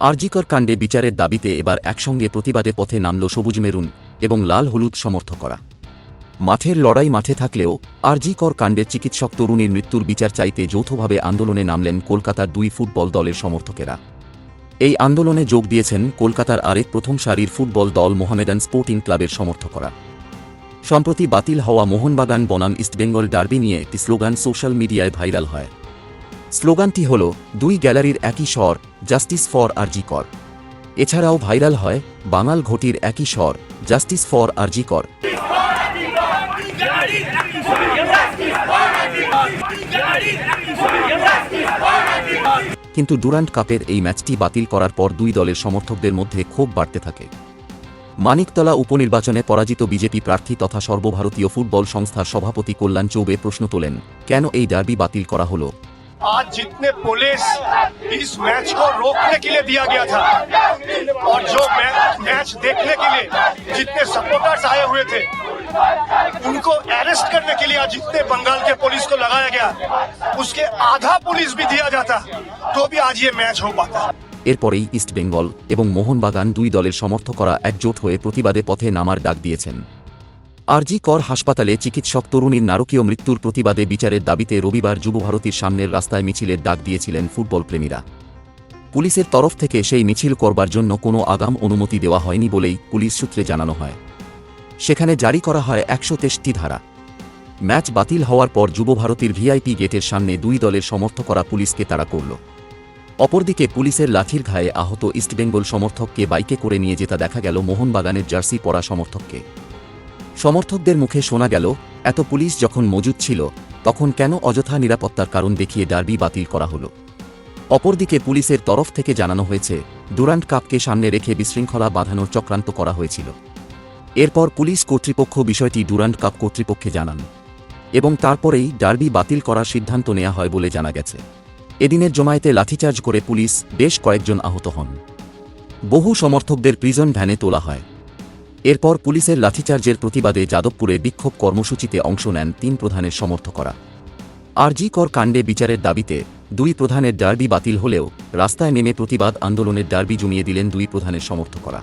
আরজিকর কাণ্ডে বিচারের দাবিতে এবার একসঙ্গে প্রতিবাদে পথে নামল সবুজ মেরুন এবং লাল হলুদ সমর্থকরা মাঠের লড়াই মাঠে থাকলেও আরজিকর কাণ্ডে চিকিৎসক তরুণীর মৃত্যুর বিচার চাইতে যৌথভাবে আন্দোলনে নামলেন কলকাতার দুই ফুটবল দলের সমর্থকেরা। এই আন্দোলনে যোগ দিয়েছেন কলকাতার আরেক প্রথম সারির ফুটবল দল মোহামেডান স্পোর্টিং ক্লাবের সমর্থকরা। সম্প্রতি বাতিল হওয়া মোহনবাগান বনাম ইস্টবেঙ্গল ডার্বি নিয়ে একটি স্লোগান সোশ্যাল মিডিয়ায় ভাইরাল হয়। স্লোগানটি হল, দুই গ্যালারির একই স্বর জাস্টিস ফর আরজি কর এছাড়াও ভাইরাল হয়, বাঙাল ঘটির একই স্বর জাস্টিস ফর আরজি কর কিন্তু ডুরান্ট কাপের এই ম্যাচটি বাতিল করার পর দুই দলের সমর্থকদের মধ্যে ক্ষোভ বাড়তে থাকে। মানিকতলা উপনির্বাচনে পরাজিত বিজেপি প্রার্থী তথা সর্বভারতীয় ফুটবল সংস্থার সভাপতি কল্যাণ চৌবে প্রশ্ন তোলেন, কেন এই ডার্বি বাতিল করা হলো? आज जितने पुलिस इस मैच को रोकने के लिए दिया गया था और जो मैच मैच देखने के लिए जितने सपोर्टर्स आए हुए थे उनको अरेस्ट करने के लिए आज जितने बंगाल के पुलिस को लगाया गया उसके आधा पुलिस भी दिया जाता तो भी आज ये मैच हो पाता এরপরেই ইস্টবেঙ্গল এবং মোহনবাগান দুই দলের সমর্থকরা একজোট হয়ে প্রতিবাদে পথে নামার ডাক দিয়েছেন আরজি কর হাসপাতালে চিকিৎসক তরুণীর নারকীয় মৃত্যুর প্রতিবাদে বিচারের দাবিতে রবিবার যুবভারতীর সামনের রাস্তায় মিছিলের ডাক দিয়েছিলেন ফুটবল প্রেমীরা পুলিশের তরফ থেকে সেই মিছিল করবার জন্য কোনো আগাম অনুমতি দেওয়া হয়নি বলেই পুলিশ সূত্রে জানানো হয়। সেখানে জারি করা হয় একশো তেষ্টি ধারা। ম্যাচ বাতিল হওয়ার পর যুবভারতীর ভিআইপি গেটের সামনে দুই দলের সমর্থকরা পুলিশকে তাড়া করল। অপরদিকে পুলিশের লাঠির ঘায়ে আহত ইস্টবেঙ্গল সমর্থককে বাইকে করে নিয়ে যেতে দেখা গেল মোহনবাগানের জার্সি পরা সমর্থককে। সমর্থকদের মুখে শোনা গেল, এত পুলিশ যখন মজুদ ছিল, তখন কেন অযথা নিরাপত্তার কারণ দেখিয়ে ডার্বি বাতিল করা হলো? অপরদিকে পুলিশের তরফ থেকে জানানো হয়েছে, ডুরান্ট কাপকে সামনে রেখে বিশৃঙ্খলা বাঁধানোর চক্রান্ত করা হয়েছিল। এরপর পুলিশ কর্তৃপক্ষ বিষয়টি ডুরান্ট কাপ কর্তৃপক্ষে জানান। এবং তারপরেই ডার্বি বাতিল করার সিদ্ধান্ত নেওয়া হয় বলে জানা গেছে। এদিনের জমায়েতে লাঠিচার্জ করে পুলিশ বেশ কয়েকজন আহত হন। বহু সমর্থকদের প্রিজন ভ্যানে তোলা হয়। এরপর পুলিশের লাঠিচার্জের প্রতিবাদে যাদবপুরে বিক্ষোভ কর্মসূচিতে অংশ নেন তিন প্রধানের সমর্থকরা। আরজি কর কাণ্ডে বিচারের দাবিতে দুই প্রধানের ডার্বি বাতিল হলেও রাস্তায় নেমে প্রতিবাদ আন্দোলনের ডার্বি জমিয়ে দিলেন দুই প্রধানের সমর্থকরা।